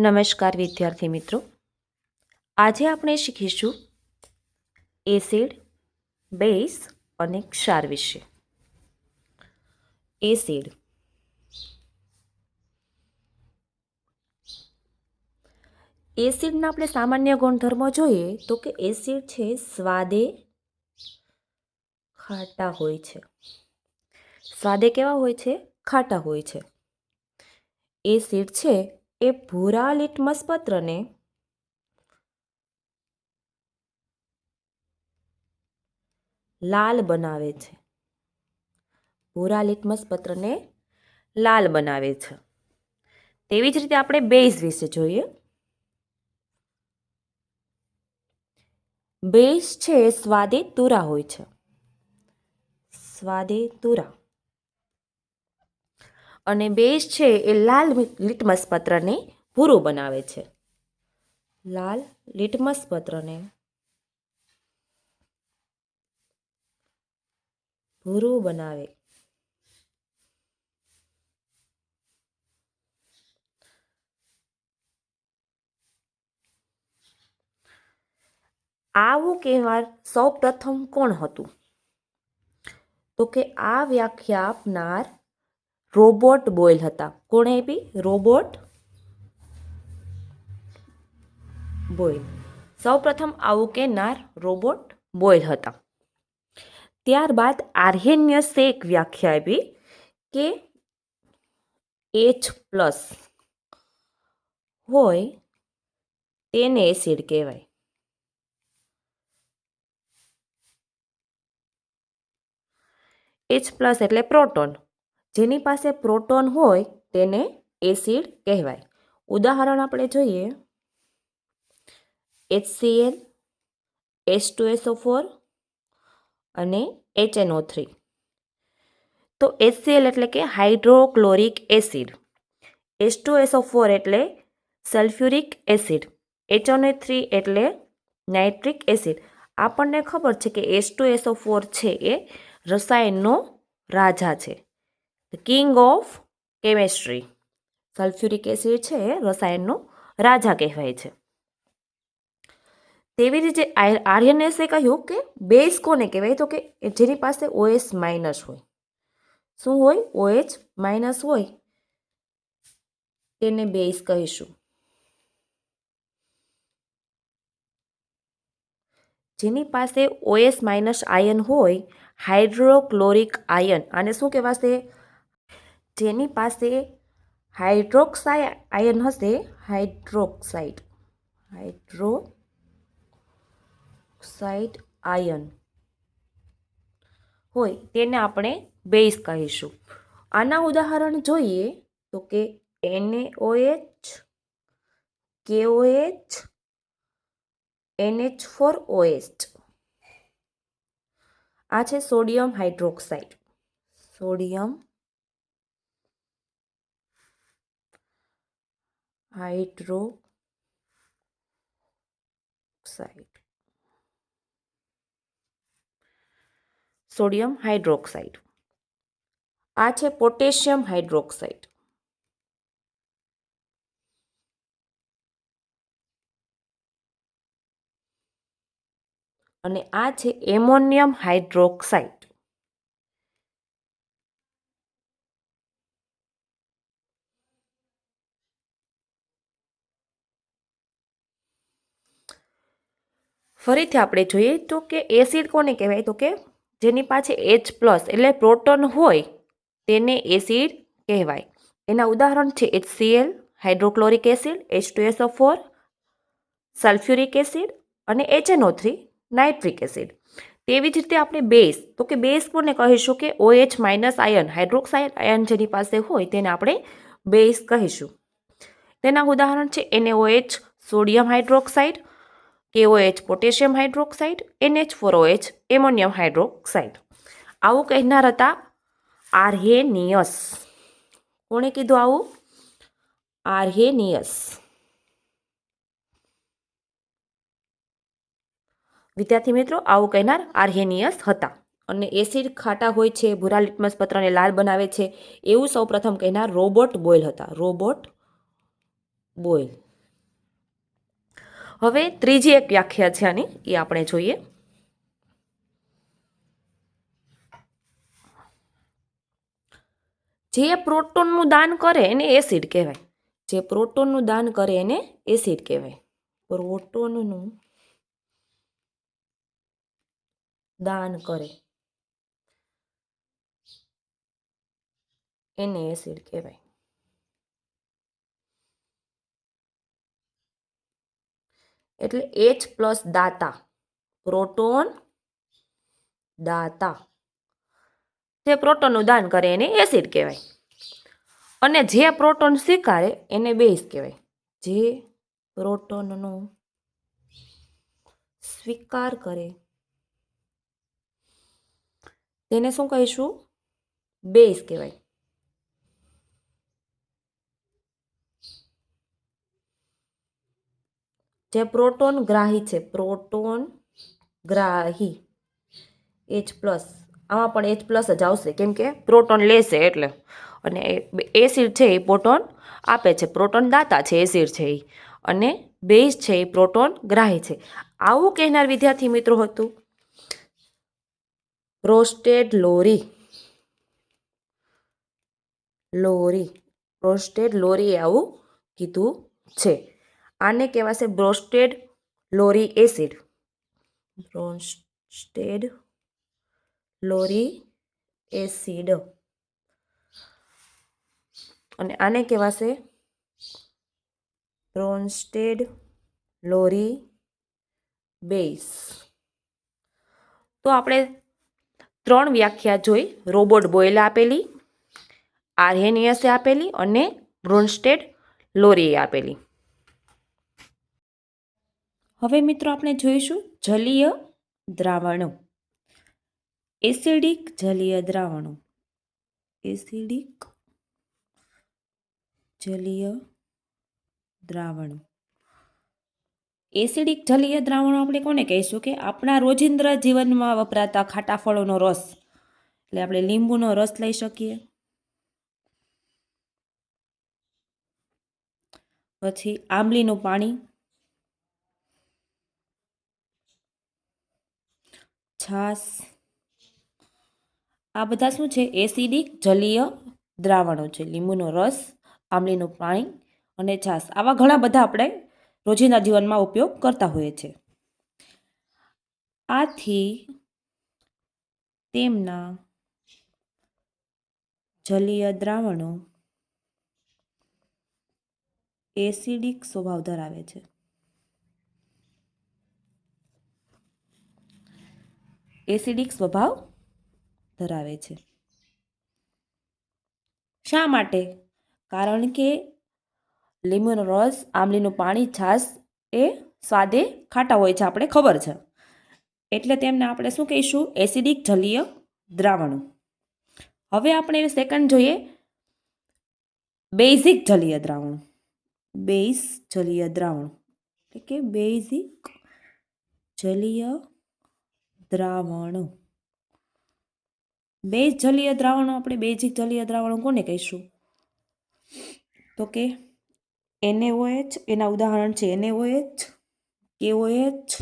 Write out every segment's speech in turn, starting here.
નમસ્કાર વિદ્યાર્થી મિત્રો. આજે આપણે શીખીશું એસિડ, બેઝ અને ક્ષાર વિશે. એસિડ. એસિડના આપણે સામાન્ય ગુણધર્મો જોઈએ તો કે એસિડ છે સ્વાદે ખાટા હોય છે. સ્વાદે કેવા હોય છે? ખાટા હોય છે. એસિડ છે એ ભૂરા લિટમસ પત્રને લાલ બનાવે છે. ભૂરા લિટમસ પત્રને લાલ બનાવે છે. તેવી જ રીતે આપણે બેઝ વિશે જોઈએ. બેઝ છે સ્વાદે તુરા હોય છે. સ્વાદે તુરા. અને બેઝ છે એ લાલ લિટમસ પત્રને ભૂરું બનાવે છે. લાલ લિટમસ પત્રને ભૂરું બનાવે. આવું કહેવાર સૌ પ્રથમ કોણ હતું? તો કે આ વ્યાખ્યા આપનાર રોબોટ બોયલ હતા. કોણે આપી? Robert Boyle. સૌપ્રથમ આવું કહેનાર રોબોટ બોયલ હતા. ત્યારબાદ આર્હેન્યસે એક વ્યાખ્યા આપી કે એચ પ્લસ હોય તેને એસિડ કહેવાય. એચ પ્લસ એટલે પ્રોટોન. જેની પાસે પ્રોટોન હોય તેને એસિડ કહેવાય. ઉદાહરણ આપણે જોઈએ. એસઓ ફોર અને એચએનઓ થ્રી તો એચસીએલ એટલે કે hydrochloric acid. H two SO four એટલે સલ્ફ્યુરિક એસિડ. એચઓને થ્રી એટલે નાઇટ્રિક એસિડ. આપણને ખબર છે કે એચ ટુ એસઓ ફોર છે એ રસાયણનો રાજા છે. King of chemistry sulphuric acid છે રસાયણનો રાજા કહેવાય છે. તેવી રીતે આર્યનએસે કહ્યું કે બેઝ કોને કહેવાય? તો કે જેની પાસે ઓએસ માઇનસ હોય. શું હોય? ઓએચ માઇનસ હોય. તેને બેઝ કહીશું. જેની પાસે ઓએસ માઇનસ આયન હોય હાઇડ્રોક્લોરિક આયન આને શું કહેવાશે? જેની પાસે હાઇડ્રોક્સાઇડ આયન હશે, હાઇડ્રોક્સાઇડ. હાઇડ્રોક્સાઇડ આયન હોય, તેને આપણે બેઝ કહીશું. આના ઉદાહરણ જોઈએ તો કે NAOH, KOH, NH four OH. આ છે sodium hydroxide. Sodium hydroxide sodium hydroxide. આ છે પોટેશિયમ હાઇડ્રોક્સાઇડ. અને આ છે એમોનિયમ હાઇડ્રોક્સાઇડ. ફરીથી આપણે જોઈએ તો કે એસિડ કોને કહેવાય? તો કે જેની પાસે એચ પ્લસ એટલે પ્રોટોન હોય તેને એસિડ કહેવાય. એના ઉદાહરણ છે HCL hydrochloric acid H two SO four sulphuric acid અને એચએનઓ થ્રી નાઇટ્રિક એસિડ. તેવી જ રીતે આપણે બેઝ, તો કે બેઝ કોને કહીશું કે OH minus ion hydroxide ion જેની પાસે હોય તેને આપણે બેઝ કહીશું. તેના ઉદાહરણ છે N A O H sodium hydroxide K O H potassium hydroxide N H four O H ammonium hydroxide આવું કહેનાર હતા આર્હેનિયસ. કોણે કીધું આવું? આર્હેનિયસ. વિદ્યાર્થી મિત્રો, આવું કહેનાર આર્હેનિયસ હતા. અને એસિડ ખાટા હોય છે, ભૂરા લિટમસ પત્રને લાલ બનાવે છે, એવું સૌપ્રથમ કહેનાર રોબોટ બોઇલ હતા. Robert Boyle. હવે ત્રીજી એક વ્યાખ્યા છે આની, એ આપણે જોઈએ. જે પ્રોટોનનું દાન કરે એને એસિડ કહેવાય. જે પ્રોટોનનું દાન કરે એને એસિડ કહેવાય. પ્રોટોનનું દાન કરે એને એસિડ કહેવાય. એટલે એચ પ્લસ દાતા. પ્રોટોન દાતા. જે પ્રોટોનનું દાન કરે એને એસિડ કહેવાય. અને જે પ્રોટોન સ્વીકારે એને બેઝ કહેવાય. જે પ્રોટોનનો સ્વીકાર કરે, તેને શું કહીશું? બેઝ કહેવાય. જે પ્રોટોન ગ્રાહી છે, પ્રોટોન ગ્રાહી. એચ પ્લસ આમાં પણ એચ પ્લસ જ આવશે, કેમ કે પ્રોટોન લેશે એટલે. અને એસિડ છે એ પ્રોટોન આપે છે, પ્રોટોન દાતા છે એસિડ છે એ. અને બેઝ છે એ પ્રોટોન ગ્રાહી છે. આવું કહેનાર વિદ્યાર્થી મિત્રો હતું. પ્રોસ્ટેડ લોરી લોરી પ્રોસ્ટેડ લોરીએ આવું કીધું છે. આને કહેવાશે બ્રોસ્ટેડ લોરી એસિડ. બ્રોસ્ટેડ લોરી એસિડ. અને આને કહેવાશે બ્રોન્સ્ટેડ લોરી બેઝ. તો આપણે ત્રણ વ્યાખ્યા જોઈ. રોબોટ બોયલે આપેલી આર્હેનિયસે આપેલી અને બ્રોન્સ્ટેડ લોરીએ આપેલી. હવે મિત્રો આપણે જોઈશું જલીય દ્રાવણો. એસિડિક જલીય દ્રાવણો. એસિડિક જલીય દ્રાવણો. એસિડિક જલીય દ્રાવણો આપણે કોને કહીશું કે આપણા રોજિંદા જીવનમાં વપરાતા ખાટા ફળોનો રસ. એટલે આપણે લીંબુનો રસ લઈ શકીએ. પછી આંબલીનું પાણી. છાશ આ બધા શું છે? એસિડિક, જલીય દ્રાવણો છે. લીંબુનો રસ આંબલીનું પાણી અને છાશ આવા ઘણા બધા આપણે રોજિંદા જીવનમાં ઉપયોગ કરતા હોઈએ છીએ. આથી તેમના જલીય દ્રાવણો એસિડિક સ્વભાવ ધરાવે છે. એસિડિક સ્વભાવ ધરાવે છે. શા માટે? કારણ કે લીંબુનો રસ આંબલીનું પાણી છાશ એ સ્વાદે ખાટા હોય છે, આપણે ખબર છે. એટલે તેમને આપણે શું કહીશું? એસિડિક જલીય દ્રાવણો. હવે આપણે સેકન્ડ જોઈએ. બેઝિક જલીય દ્રાવણો. બેઝ જલીય દ્રાવણો. એટલે કે બેઝિક જલીય દ્રાવણો. બે જલીય દ્રાવણો આપણે બેઝિક જલીય દ્રાવણો કોને કહીશું? તો કે એનએઓએચ, એના ઉદાહરણ છે એનએઓએચ, કેઓએચ,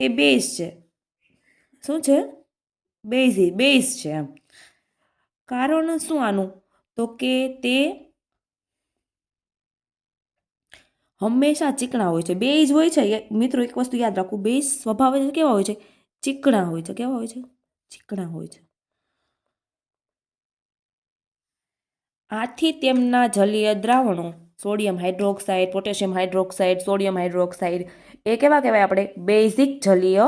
એ બેઝ છે. શું છે? બેઝી, બેઝ છે એમ. કારણ શું આનું? તો કે તે હંમેશા ચીકણા હોય છે. બેઝ હોય છે. મિત્રો, એક વસ્તુ યાદ રાખવું બે સ્વભાવ કેવા હોય છે? ચીકણા હોય છે. કેવા હોય છે? ચીકણા હોય છે. આથી તેમના જલીય દ્રાવણો, sodium hydroxide, potassium hydroxide, sodium hydroxide, એ કેવા કહેવાય આપણે? બેઝિક જલીય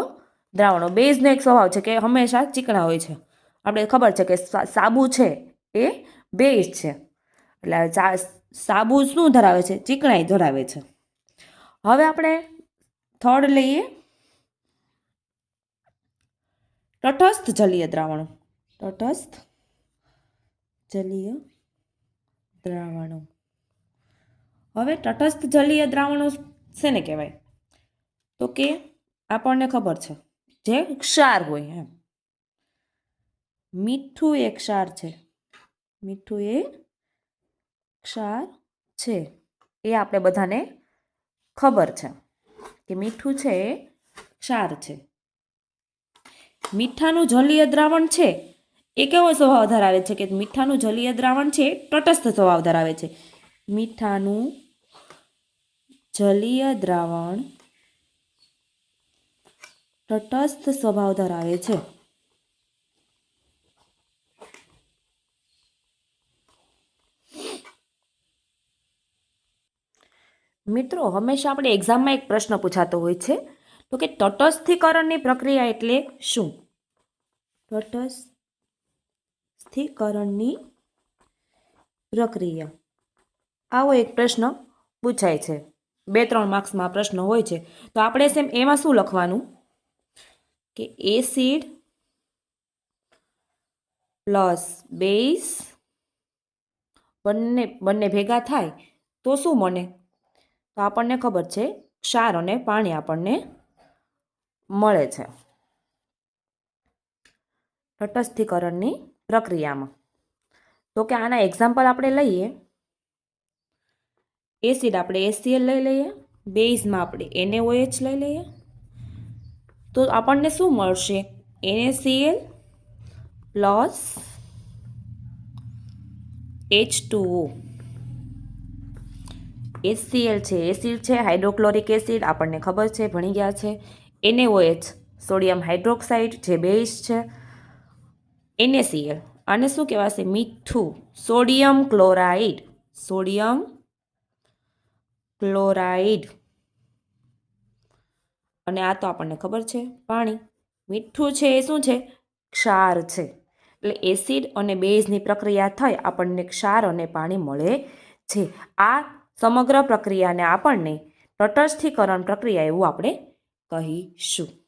દ્રાવણો. બેઝનો એક સ્વભાવ છે કે હંમેશા ચીકણા હોય છે. આપણે ખબર છે કે સાબુ છે એ બેઝ છે. એટલે સાબુ શું ધરાવે છે? ચીકણાઈ ધરાવે છે. હવે આપણે થર્ડ લઈએ. તટસ્થ જલીય દ્રાવણો. તટસ્થ જલીય દ્રાવણો. હવે તટસ્થ જલીય દ્રાવણો શેને કહેવાય? તો કે આપણને ખબર છે જે ક્ષાર હોય એમ. મીઠું એ ક્ષાર છે. મીઠું એ ક્ષાર છે. એ આપણે બધાને ખબર છે કે મીઠું છે એ ક્ષાર છે. મીઠાનું જલીય દ્રાવણ છે એ કેવો સ્વભાવ ધરાવે છે કે મીઠાનું જલીય દ્રાવણ છે તટસ્થ સ્વભાવ ધરાવે છે. મીઠાનું જલીય દ્રાવણ તટસ્થ સ્વભાવ ધરાવે છે. મિત્રો, હંમેશા આપણે એક્ઝામમાં એક પ્રશ્ન પૂછાતો હોય છે. તો કે તટસ્થીકરણની પ્રક્રિયા એટલે શું? તટસ્થીકરણની પ્રક્રિયા. આવો એક પ્રશ્ન પૂછાય છે. બે, ત્રણ માર્ક્સમાં પ્રશ્ન હોય છે. તો આપણે સેમ એમાં શું લખવાનું? કે એસિડ પ્લસ બેઝ બંને બંને ભેગા થાય તો શું બને તો આપણને ખબર છે, ક્ષાર અને પાણી આપણને મળે છે. તટસ્થીકરણની પ્રક્રિયામાં. તો કે આના એક્ઝામ્પલ આપણે લઈએ. એસિડ આપણે એસીએલ લઈ લઈએ. બેઝમાં આપણે એનએઓએચ લઈ લઈએ. તો આપણને શું મળશે? N A C L plus H two O H C L છે એસિડ છે હાઇડ્રોક્લોરિક એસિડ આપણને ખબર છે, ભણી ગયા છે. N A O H sodium hydroxide જે બેઝ છે. એનએસીએલ આને શું કહેવાશે? મીઠું. સોડિયમ ક્લોરાઇડ સોડિયમ ક્લોરાઇડ અને આ તો આપણને ખબર છે, પાણી. મીઠું છે એ શું છે? ક્ષાર છે. એટલે એસિડ અને બેઝની પ્રક્રિયા થઈ આપણને ક્ષાર અને પાણી મળે છે. આ સમગ્ર પ્રક્રિયાને આપણને તટસ્થીકરણ પ્રક્રિયા એવું આપણે કહીશું.